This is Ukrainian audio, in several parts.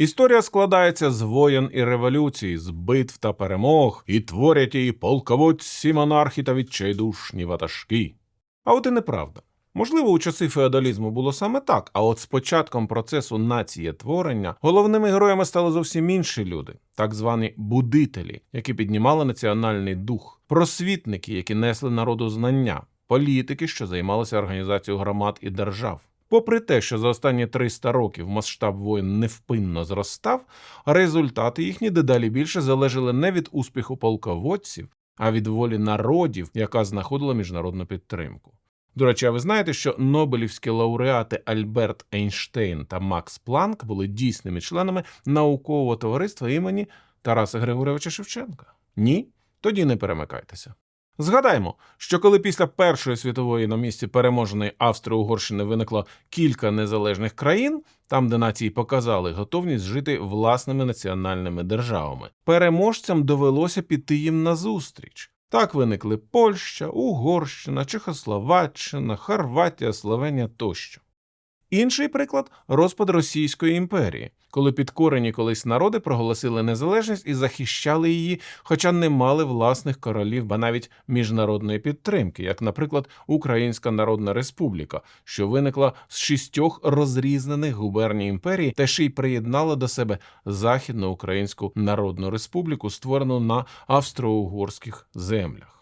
Історія складається з воєн і революцій, з битв та перемог, і творять її полководці, монархи та відчайдушні ватажки. А от і неправда. Можливо, у часи феодалізму було саме так, а от з початком процесу націєтворення головними героями стали зовсім інші люди, так звані будителі, які піднімали національний дух, просвітники, які несли народу знання, політики, що займалися організацією громад і держав. Попри те, що за останні 300 років масштаб воєн невпинно зростав, результати їхні дедалі більше залежали не від успіху полководців, а від волі народів, яка знаходила міжнародну підтримку. До речі, а ви знаєте, що Нобелівські лауреати Альберт Ейнштейн та Макс Планк були дійсними членами наукового товариства імені Тараса Григоровича Шевченка? Ні? Тоді не перемикайтеся. Згадаємо, що коли після Першої світової на місці переможеної Австро-Угорщини виникло кілька незалежних країн, там, де нації показали готовність жити власними національними державами, переможцям довелося піти їм назустріч. Так виникли Польща, Угорщина, Чехословаччина, Хорватія, Словенія тощо. Інший приклад розпад Російської імперії, коли підкорені колись народи проголосили незалежність і захищали її, хоча не мали власних королів, ба навіть міжнародної підтримки, як, наприклад, Українська Народна Республіка, що виникла з шістьох розрізнених губерній імперії, та ще й приєднала до себе Західноукраїнську Народну Республіку, створену на австро-угорських землях.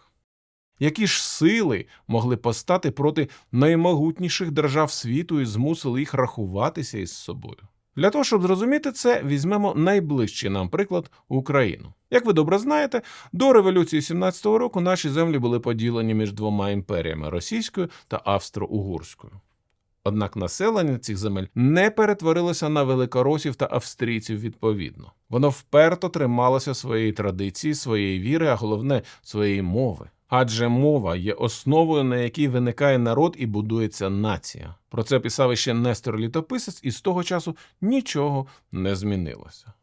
Які ж сили могли постати проти наймогутніших держав світу і змусили їх рахуватися із собою? Для того, щоб зрозуміти це, візьмемо найближчий нам приклад Україну. Як ви добре знаєте, до революції 17-го року наші землі були поділені між двома імперіями російською та австро-угорською. Однак населення цих земель не перетворилося на великоросів та австрійців відповідно. Воно вперто трималося своєї традиції, своєї віри, а головне своєї мови. Адже мова є основою, на якій виникає народ і будується нація. Про це писав іще Нестор Літописець, і з того часу нічого не змінилося.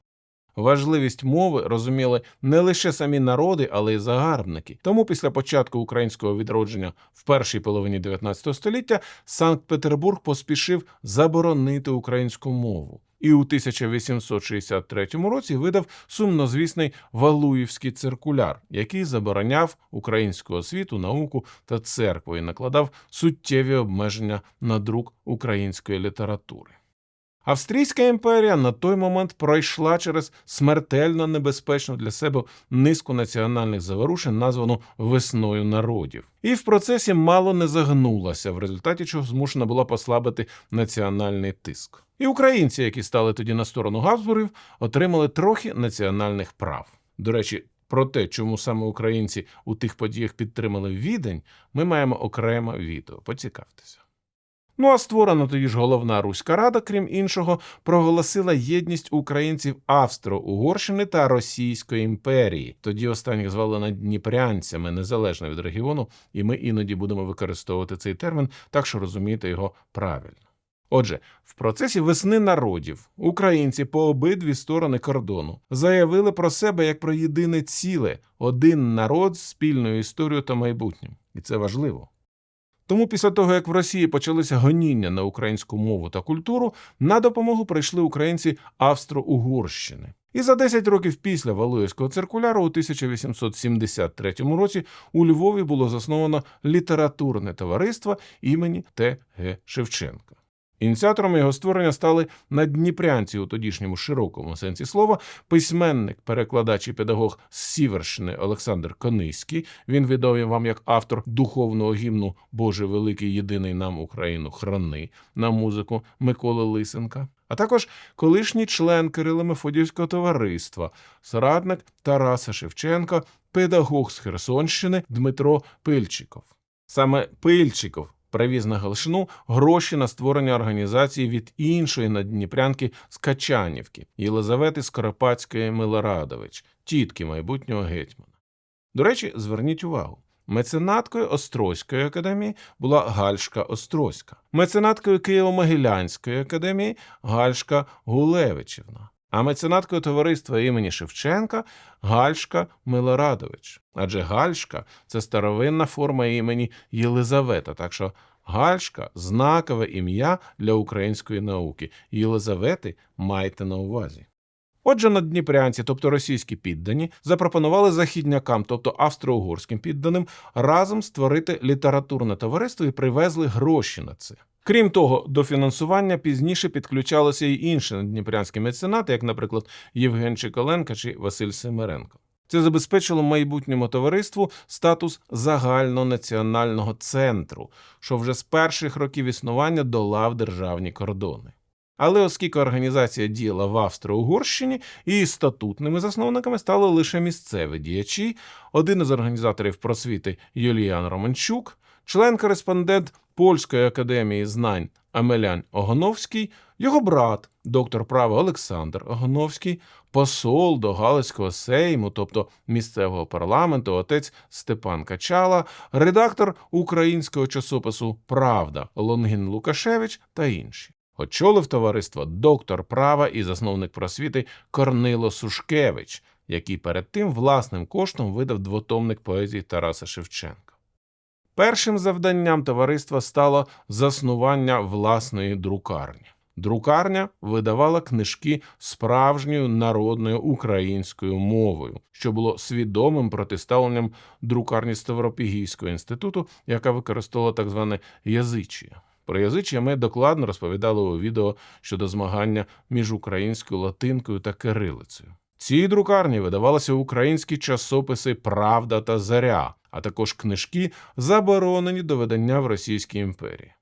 Важливість мови розуміли не лише самі народи, але й загарбники. Тому після початку українського відродження в першій половині 19 століття Санкт-Петербург поспішив заборонити українську мову. І у 1863 році видав сумнозвісний Валуївський циркуляр, який забороняв українську освіту, науку та церкву і накладав суттєві обмеження на друк української літератури. Австрійська імперія на той момент пройшла через смертельно небезпечну для себе низку національних заворушень, названу весною народів, і в процесі мало не загнулася, в результаті чого змушена була послабити національний тиск. І українці, які стали тоді на сторону Габсбургів, отримали трохи національних прав. До речі, про те, чому саме українці у тих подіях підтримали відень, ми маємо окреме відео. Поцікавтеся. Ну а створена тоді ж головна Руська Рада, крім іншого, проголосила єдність українців Австро-Угорщини та Російської імперії. Тоді останніх звали надніпрянцями, незалежно від регіону, і ми іноді будемо використовувати цей термін, так що розумієте його правильно. Отже, в процесі весни народів українці по обидві сторони кордону заявили про себе як про єдине ціле, один народ з спільною історією та майбутнім, і це важливо. Тому після того, як в Росії почалися гоніння на українську мову та культуру, на допомогу прийшли українці Австро-Угорщини. І за 10 років після Валуївського циркуляру у 1873 році у Львові було засновано літературне товариство імені Т. Г. Шевченка. Ініціаторами його створення стали надніпрянці у тодішньому широкому сенсі слова, письменник, перекладач і педагог з Сіверщини Олександр Кониський. Він відомий вам як автор духовного гімну Боже Великий Єдиний нам Україну храни на музику Миколи Лисенка. А також колишній член Кирило Мефодіївського товариства, соратник Тараса Шевченка, педагог з Херсонщини Дмитро Пильчиков. Саме Пильчиков привіз на Галшину гроші на створення організації від іншої надніпрянки з Качанівки Єлизавети Скоропадської Милорадович, тітки майбутнього гетьмана. До речі, зверніть увагу. Меценаткою Острозької академії була Гальшка Острозька, меценаткою Києво-Могилянської академії Гальшка Гулевичівна, а меценаткою товариства імені Шевченка Гальшка Милорадович. Адже Гальшка це старовинна форма імені Єлизавета, так що Гальшка знакове ім'я для української науки. Єлизавети майте на увазі. Отже, наддніпрянці, тобто російські піддані, запропонували західнякам, тобто австро-угорським підданим, разом створити літературне товариство і привезли гроші на це. Крім того, до фінансування пізніше підключалися й інші наддніпрянські меценати, як, наприклад, Євген Чиколенко чи Василь Семеренко. Це забезпечило майбутньому товариству статус загальнонаціонального центру, що вже з перших років існування долав державні кордони. Але оскільки організація діяла в Австро-Угорщині, її статутними засновниками стали лише місцеві діячі, один із організаторів просвіти Юліан Романчук, член-кореспондент Польської академії знань Амелян Огоновський, його брат, доктор права Олександр Огоновський, посол до Галицького сейму, тобто місцевого парламенту, отець Степан Качала, редактор українського часопису Правда Лонгін Лукашевич та інші. Очолив товариство доктор права і засновник просвіти Корнило Сушкевич, який перед тим власним коштом видав двотомник поезії Тараса Шевченка. Першим завданням товариства стало заснування власної друкарні. Друкарня видавала книжки справжньою народною українською мовою, що було свідомим протиставленням друкарні Ставропігійського інституту, яка використовувала так зване язичія. Про язичія ми докладно розповідали у відео щодо змагання між українською латинкою та кирилицею. Цій друкарні видавалися українські часописи Правда та Заря, а також книжки, заборонені до видання в Російській імперії.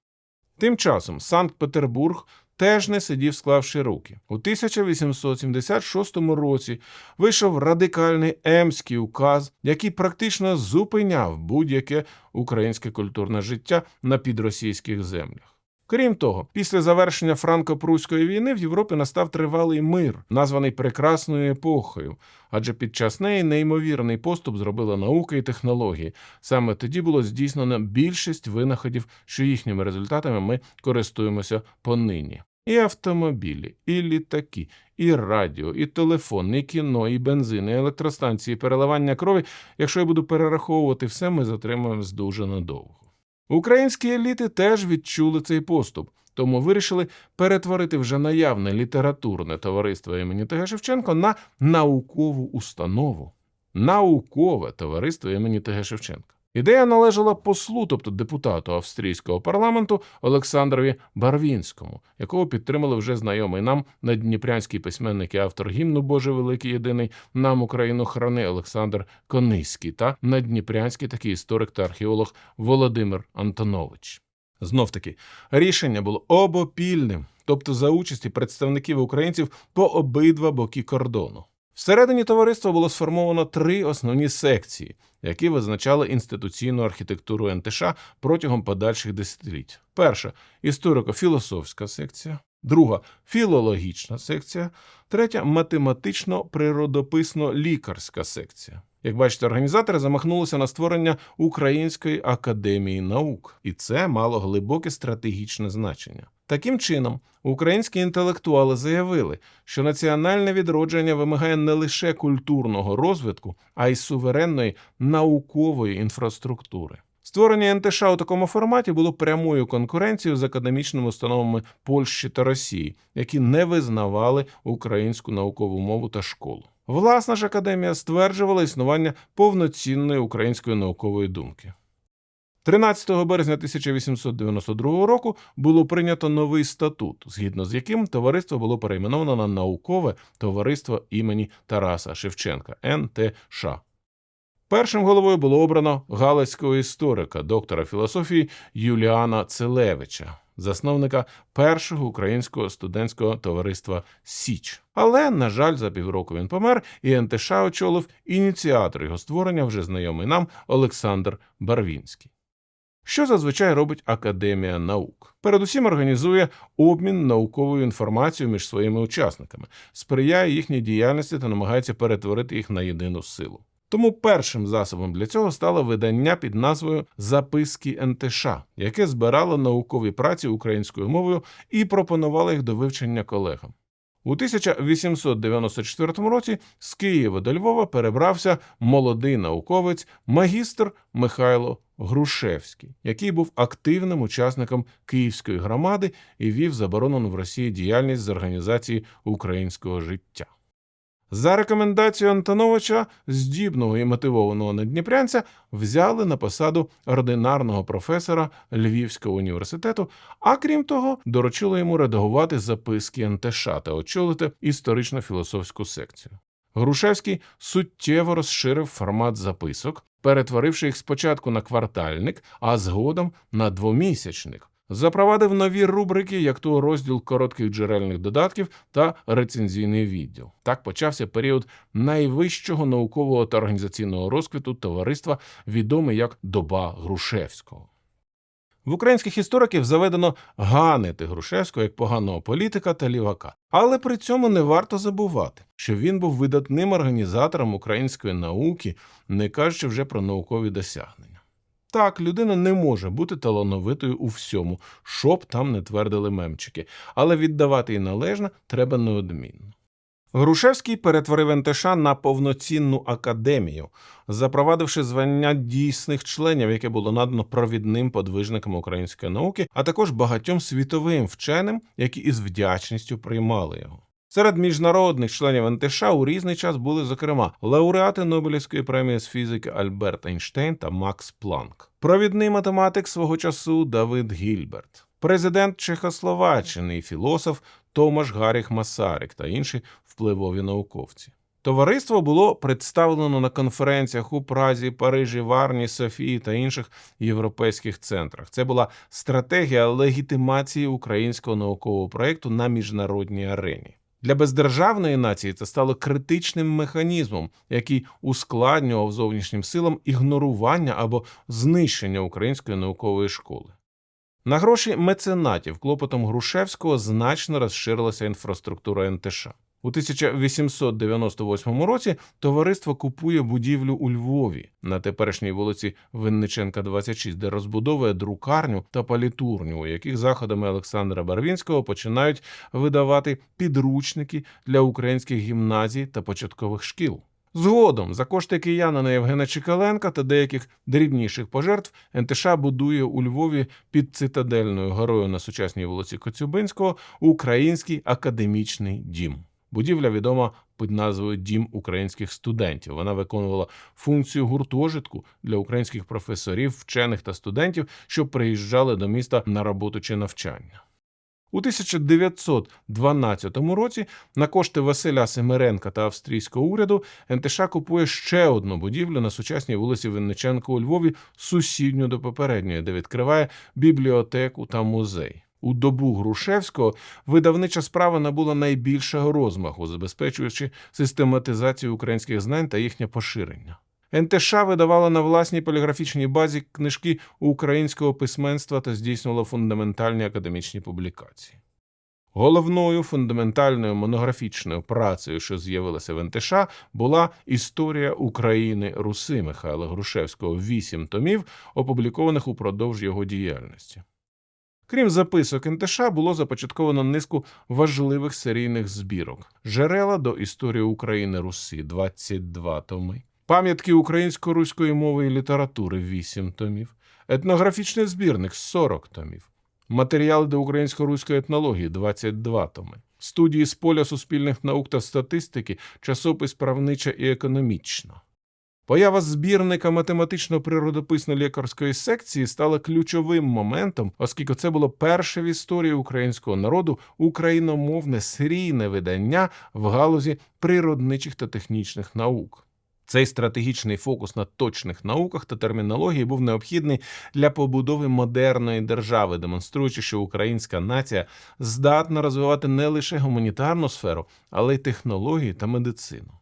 Тим часом Санкт-Петербург теж не сидів, склавши руки. У 1876 році вийшов радикальний Емський указ, який практично зупиняв будь-яке українське культурне життя на підросійських землях. Крім того, після завершення франко-пруської війни в Європі настав тривалий мир, названий прекрасною епохою, адже під час неї неймовірний поступ зробила наука і технології. Саме тоді було здійснено більшість винаходів, що їхніми результатами ми користуємося понині. І автомобілі, і літаки, і радіо, і телефон, і кіно, і бензин, і електростанції, і переливання крові. Якщо я буду перераховувати все, ми затримаємось дуже надовго. Українські еліти теж відчули цей поступ, тому вирішили перетворити вже наявне літературне товариство імені Т.Г. Шевченко на наукову установу. Наукове товариство імені Т.Г. Шевченка. Ідея належала послу, тобто депутату австрійського парламенту Олександрові Барвінському, якого підтримали вже знайомий нам наддніпрянський письменник і автор гімну Боже Великий Єдиний нам Україну храни Олександр Кониський та наддніпрянський такий історик та археолог Володимир Антонович. Знов таки, рішення було обопільним, тобто за участі представників українців по обидва боки кордону. Всередині товариства було сформовано три основні секції, які визначали інституційну архітектуру НТШ протягом подальших десятиліть. Перша історико-філософська секція, друга філологічна секція, третя математично-природописно-лікарська секція. Як бачите, організатори замахнулися на створення Української академії наук, і це мало глибоке стратегічне значення. Таким чином, українські інтелектуали заявили, що національне відродження вимагає не лише культурного розвитку, а й суверенної наукової інфраструктури. Створення НТШ у такому форматі було прямою конкуренцією з академічними установами Польщі та Росії, які не визнавали українську наукову мову та школу. Власна ж академія стверджувала існування повноцінної української наукової думки. 13 березня 1892 року було прийнято новий статут, згідно з яким товариство було перейменовано на наукове товариство імені Тараса Шевченка НТШ. Першим головою було обрано галицького історика, доктора філософії Юліана Целевича, засновника першого українського студентського товариства Січ. Але, на жаль, за півроку він помер, і НТШ очолив ініціатор його створення, вже знайомий нам Олександр Барвінський. Що зазвичай робить Академія наук? Передусім організує обмін науковою інформацією між своїми учасниками, сприяє їхній діяльності та намагається перетворити їх на єдину силу. Тому першим засобом для цього стало видання під назвою Записки НТШ, яке збирало наукові праці українською мовою і пропонувало їх до вивчення колегам. У 1894 році з Києва до Львова перебрався молодий науковець магістр Михайло Грушевський, який був активним учасником Київської громади і вів заборонену в Росії діяльність з організації українського життя. За рекомендацією Антоновича, здібного і мотивованого надніпрянця, взяли на посаду ординарного професора Львівського університету, а крім того, доручили йому редагувати записки НТШ та очолити історично-філософську секцію. Грушевський суттєво розширив формат записок, перетворивши їх спочатку на квартальник, а згодом на двомісячник. Запровадив нові рубрики, як то розділ коротких джерельних додатків та рецензійний відділ. Так почався період найвищого наукового та організаційного розквіту товариства, відомий як доба Грушевського. В українських істориків заведено ганити Грушевського як поганого політика та лівака. Але при цьому не варто забувати, що він був видатним організатором української науки, не кажучи вже про наукові досягнення. Так, людина не може бути талановитою у всьому, що б там не твердили мемчики, але віддавати їй належне треба неодмінно. Грушевський перетворив НТШ на повноцінну академію, запровадивши звання дійсних членів, яке було надано провідним подвижникам української науки, а також багатьом світовим вченим, які із вдячністю приймали його. Серед міжнародних членів НТШ у різний час були, зокрема, лауреати Нобелівської премії з фізики Альберт Ейнштейн та Макс Планк, провідний математик свого часу Давид Гільберт, президент Чехословаччини і філософ Томаш Гаріх Масарик та інші впливові науковці. Товариство було представлено на конференціях у Празі, Парижі, Варні, Софії та інших європейських центрах. Це була стратегія легітимації українського наукового проєкту на міжнародній арені. Для бездержавної нації це стало критичним механізмом, який ускладнював зовнішнім силам ігнорування або знищення української наукової школи. На гроші меценатів клопотом Грушевського значно розширилася інфраструктура НТШ. У 1898 році товариство купує будівлю у Львові на теперішній вулиці Винниченка, 26, де розбудовує друкарню та палітурню, у яких заходами Олександра Барвінського починають видавати підручники для українських гімназій та початкових шкіл. Згодом, за кошти киянина Євгена Чекаленка та деяких дрібніших пожертв, НТШ будує у Львові під цитадельною горою на сучасній вулиці Коцюбинського Український академічний дім. Будівля відома під назвою Дім українських студентів. Вона виконувала функцію гуртожитку для українських професорів, вчених та студентів, що приїжджали до міста на роботу чи навчання. У 1912 році на кошти Василя Семеренка та австрійського уряду НТШ купує ще одну будівлю на сучасній вулиці Винниченка у Львові, сусідню до попередньої, де відкриває бібліотеку та музей. У добу Грушевського видавнича справа набула найбільшого розмаху, забезпечуючи систематизацію українських знань та їхнє поширення. НТШ видавала на власній поліграфічній базі книжки українського письменства та здійснювала фундаментальні академічні публікації. Головною фундаментальною монографічною працею, що з'явилася в НТШ, була Історія України Руси Михайла Грушевського, вісім томів, опублікованих упродовж його діяльності. Крім записок НТШ, було започатковано низку важливих серійних збірок: Жерела до історії України Руси 22 томи, пам'ятки українсько-руської мови і літератури 8 томів, етнографічний збірник 40 томів, матеріали до українсько-руської етнології 22 томи, студії з поля суспільних наук та статистики, часопис правнича і економічна. Поява збірника математично-природописно-лікарської секції стала ключовим моментом, оскільки це було перше в історії українського народу україномовне серійне видання в галузі природничих та технічних наук. Цей стратегічний фокус на точних науках та термінології був необхідний для побудови модерної держави, демонструючи, що українська нація здатна розвивати не лише гуманітарну сферу, але й технології та медицину.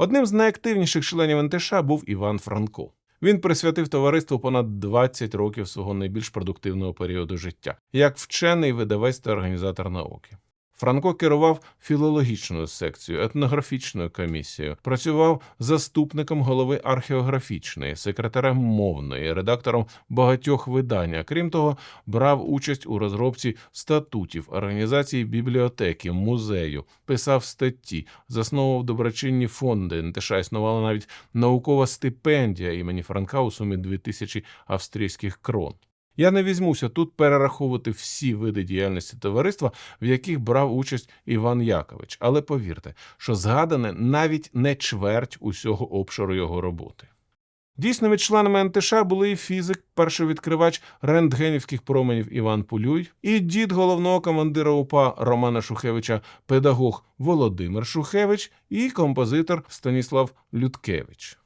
Одним з найактивніших членів НТШ був Іван Франко. Він присвятив товариству понад 20 років свого найбільш продуктивного періоду життя, як вчений видавець та організатор науки. Франко керував філологічною секцією, етнографічною комісією, працював заступником голови археографічної, секретарем мовної, редактором багатьох видань. Крім того, брав участь у розробці статутів організації бібліотеки, музею, писав статті, засновував доброчинні фонди. НТШ існувала навіть наукова стипендія імені Франка у сумі 2000 австрійських крон. Я не візьмуся тут перераховувати всі види діяльності товариства, в яких брав участь Іван Якович, але повірте, що згадане навіть не чверть усього обширу його роботи. Дійсними членами НТШ були і фізик, першовідкривач рентгенівських променів Іван Пулюй, і дід головного командира УПА Романа Шухевича, педагог Володимир Шухевич і композитор Станіслав Людкевич.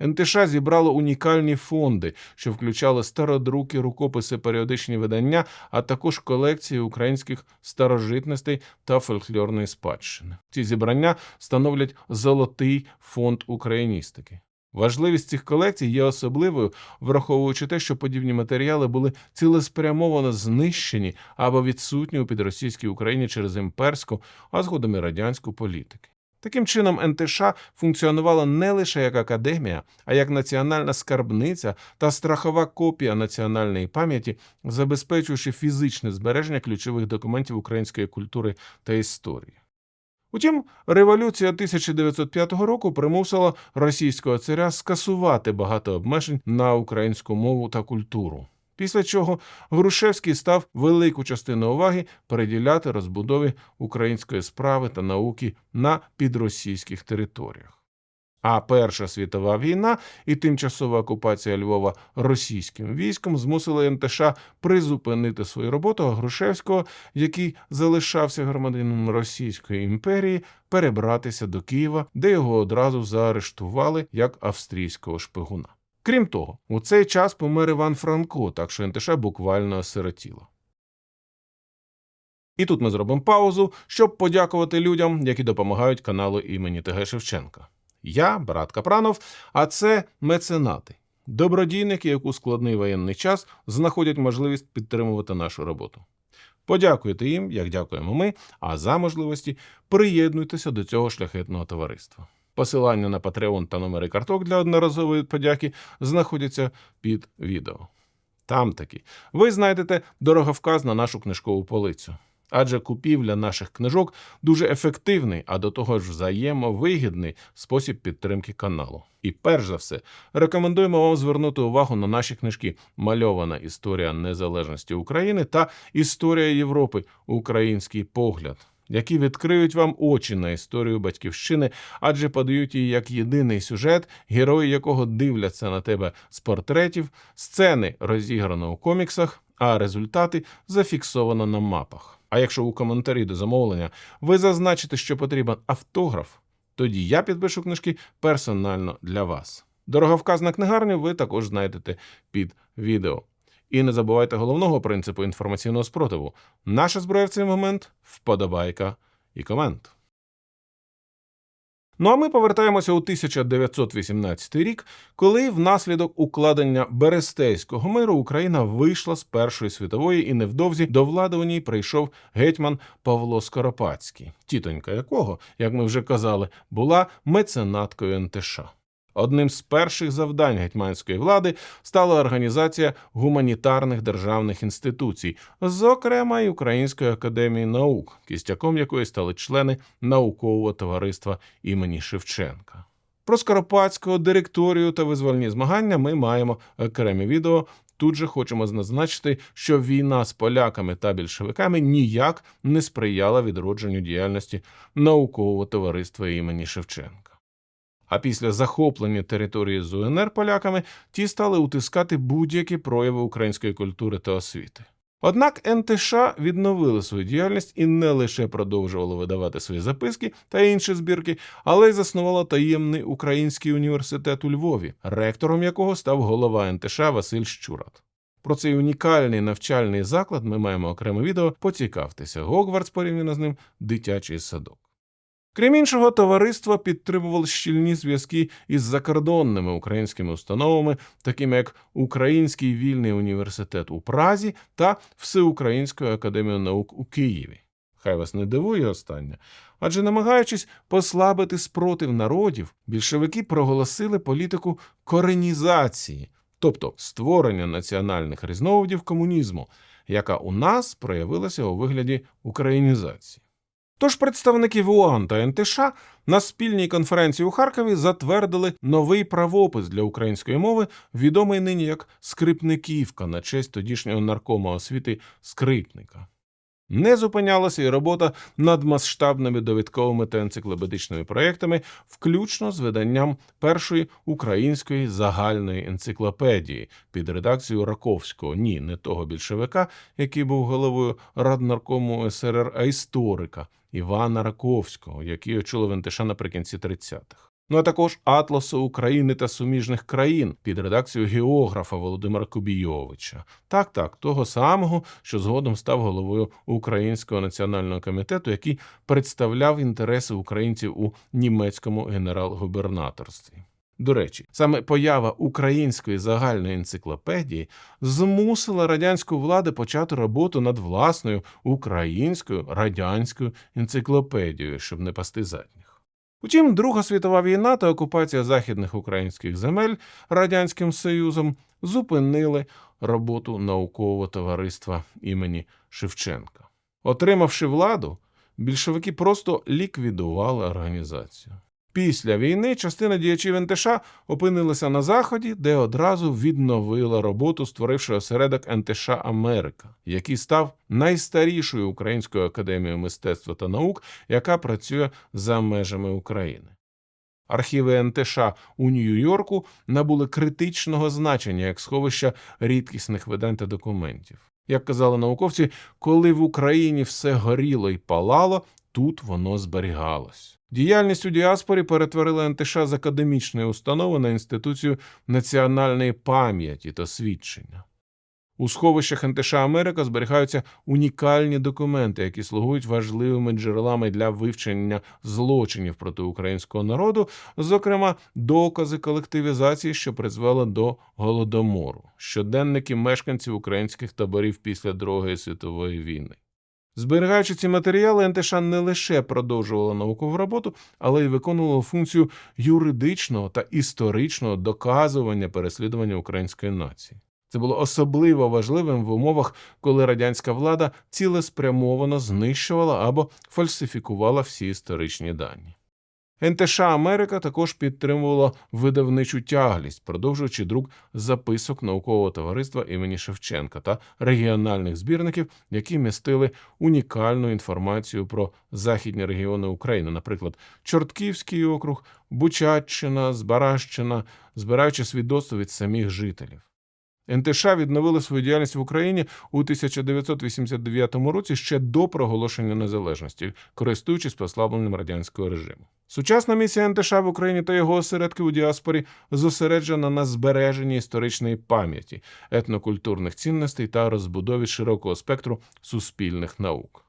НТШ зібрало унікальні фонди, що включали стародруки, рукописи, періодичні видання, а також колекції українських старожитностей та фольклорної спадщини. Ці зібрання становлять золотий фонд україністики. Важливість цих колекцій є особливою, враховуючи те, що подібні матеріали були цілеспрямовано знищені або відсутні у підросійській Україні через імперську, а згодом і радянську політики. Таким чином, НТШ функціонувала не лише як академія, а як національна скарбниця та страхова копія національної пам'яті, забезпечуючи фізичне збереження ключових документів української культури та історії. Утім, революція 1905 року примусила російського царя скасувати багато обмежень на українську мову та культуру. Після чого Грушевський став велику частину уваги приділяти розбудові української справи та науки на підросійських територіях. А Перша світова війна і тимчасова окупація Львова російським військом змусили НТШ призупинити свою роботу, а Грушевського, який залишався громадянином Російської імперії, перебратися до Києва, де його одразу заарештували як австрійського шпигуна. Крім того, у цей час помер Іван Франко, так що НТШ буквально осиротіло. І тут ми зробимо паузу, щоб подякувати людям, які допомагають каналу імені ТГ Шевченка. Я, брат Капранов, а це меценати, добродійники, які у складний воєнний час знаходять можливість підтримувати нашу роботу. Подякуйте їм, як дякуємо ми, а за можливості приєднуйтеся до цього шляхетного товариства. Посилання на Patreon та номери карток для одноразової подяки знаходяться під відео. Там таки ви знайдете дороговказ на нашу книжкову полицю. Адже купівля наших книжок дуже ефективний, а до того ж взаємовигідний спосіб підтримки каналу. І перш за все, рекомендуємо вам звернути увагу на наші книжки Мальована історія незалежності України та Історія Європи Український погляд які відкриють вам очі на історію батьківщини, адже подають її як єдиний сюжет, герої якого дивляться на тебе з портретів, сцени розіграно у коміксах, а результати зафіксовано на мапах. А якщо у коментарі до замовлення ви зазначите, що потрібен автограф, тоді я підпишу книжки персонально для вас. Дороговказ на книгарню ви також знайдете під відео. І не забувайте головного принципу інформаційного спротиву. Наша зброя в цей момент вподобайка і комент. Ну а ми повертаємося у 1918 рік, коли внаслідок укладення Берестейського миру Україна вийшла з Першої світової і невдовзі до влади у ній прийшов гетьман Павло Скоропадський, тітонька якого, як ми вже казали, була меценаткою НТШ. Одним з перших завдань гетьманської влади стала організація гуманітарних державних інституцій, зокрема й Української академії наук, кістяком якої стали члени наукового товариства імені Шевченка. Про Скоропадського, директорію та визвольні змагання ми маємо окремі відео. Тут же хочемо зазначити, що війна з поляками та більшовиками ніяк не сприяла відродженню діяльності наукового товариства імені Шевченка. А після захоплення території з УНР поляками ті стали утискати будь-які прояви української культури та освіти. Однак НТШ відновили свою діяльність і не лише продовжували видавати свої записки та інші збірки, але й заснувала таємний український університет у Львові, ректором якого став голова НТШ Василь Щурат. Про цей унікальний навчальний заклад ми маємо окреме відео. Поцікавтеся, Гогвартс порівняно з ним дитячий садок. Крім іншого, товариство підтримувало щільні зв'язки із закордонними українськими установами, такими як Український вільний університет у Празі та Всеукраїнською академією наук у Києві. Хай вас не дивує останнє. Адже намагаючись послабити спротив народів, більшовики проголосили політику коренізації, тобто створення національних різновидів комунізму, яка у нас проявилася у вигляді українізації. Тож представники ВУАН та НТШ на спільній конференції у Харкові затвердили новий правопис для української мови, відомий нині як Скрипниківка на честь тодішнього наркома освіти Скрипника. Не зупинялася і робота над масштабними довідковими та енциклопедичними проєктами, включно з виданням першої української загальної енциклопедії під редакцією Раковського, ні, не того більшовика, який був головою Раднаркому СРР, а історика Івана Раковського, який очолив НТШ наприкінці 30-х. Ну а також Атласу України та суміжних країн під редакцією географа Володимира Кубійовича. Так, так, того самого, що згодом став головою Українського національного комітету, який представляв інтереси українців у німецькому генерал-губернаторстві. До речі, саме поява української загальної енциклопедії змусила радянську владу почати роботу над власною українською радянською енциклопедією, щоб не пасти задніх. Утім, Друга світова війна та окупація західних українських земель Радянським Союзом зупинили роботу наукового товариства імені Шевченка. Отримавши владу, більшовики просто ліквідували організацію. Після війни частина діячів НТШ опинилася на заході, де одразу відновила роботу, створивши осередок НТШ Америка, який став найстарішою українською академією мистецтва та наук, яка працює за межами України. Архіви НТШ у Нью-Йорку набули критичного значення як сховища рідкісних видань та документів. Як казали науковці, коли в Україні все горіло і палало, тут воно зберігалось. Діяльність у діаспорі перетворила НТШ з академічної установи на інституцію національної пам'яті та свідчення. У сховищах НТШ Америка зберігаються унікальні документи, які слугують важливими джерелами для вивчення злочинів проти українського народу, зокрема, докази колективізації, що призвели до голодомору, щоденники мешканців українських таборів після Другої світової війни. Зберігаючи ці матеріали, НТШ не лише продовжувала наукову роботу, але й виконувала функцію юридичного та історичного доказування переслідування української нації. Це було особливо важливим в умовах, коли радянська влада цілеспрямовано знищувала або фальсифікувала всі історичні дані. НТШ Америка також підтримувала видавничу тяглість, продовжуючи друк записок наукового товариства імені Шевченка та регіональних збірників, які містили унікальну інформацію про західні регіони України, наприклад, Чортківський округ, Бучаччина, Збаращина, збираючи свідоцтво від самих жителів. НТШ відновили свою діяльність в Україні у 1989 році ще до проголошення незалежності, користуючись послабленням радянського режиму. Сучасна місія НТШ в Україні та його осередки у діаспорі зосереджена на збереженні історичної пам'яті, етнокультурних цінностей та розбудові широкого спектру суспільних наук.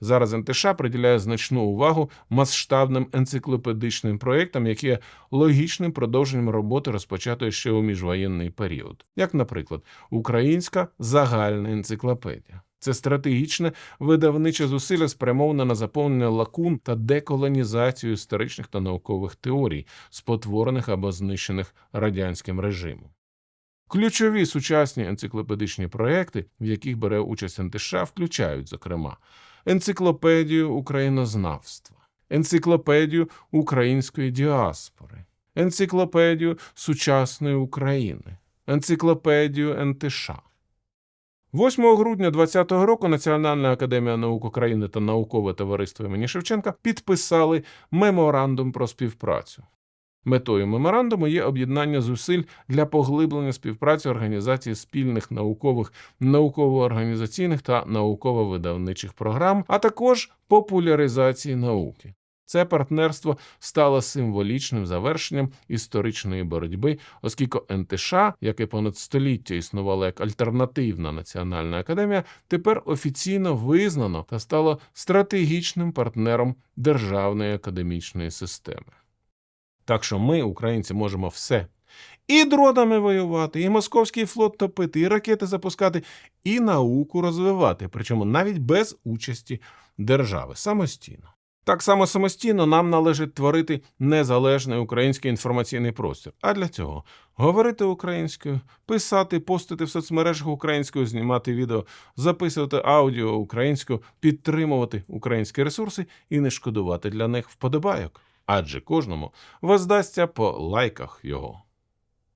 Зараз НТШ приділяє значну увагу масштабним енциклопедичним проєктам, які логічним продовженням роботи, розпочатої ще у міжвоєнний період, як, наприклад, Українська загальна енциклопедія. Це стратегічне видавниче зусилля спрямоване на заповнення лакун та деколонізацію історичних та наукових теорій, спотворених або знищених радянським режимом. Ключові сучасні енциклопедичні проекти, в яких бере участь НТШ, включають, зокрема, енциклопедію українознавства, енциклопедію української діаспори, енциклопедію сучасної України, енциклопедію НТШ. 8 грудня 2020 року Національна академія наук України та наукове товариство імені Шевченка підписали меморандум про співпрацю. Метою меморандуму є об'єднання зусиль для поглиблення співпраці організації спільних наукових, науково-організаційних та науково-видавничих програм, а також популяризації науки. Це партнерство стало символічним завершенням історичної боротьби, оскільки НТШ, яке понад століття існувало як альтернативна національна академія, тепер офіційно визнано та стало стратегічним партнером державної академічної системи. Так що ми, українці, можемо все. І дронами воювати, і московський флот топити, і ракети запускати, і науку розвивати, причому навіть без участі держави самостійно. Так само самостійно нам належить творити незалежний український інформаційний простір. А для цього говорити українською, писати, постити в соцмережах українською, знімати відео, записувати аудіо українською, підтримувати українські ресурси і не шкодувати для них вподобайок. Адже кожному воздасться по лайках його.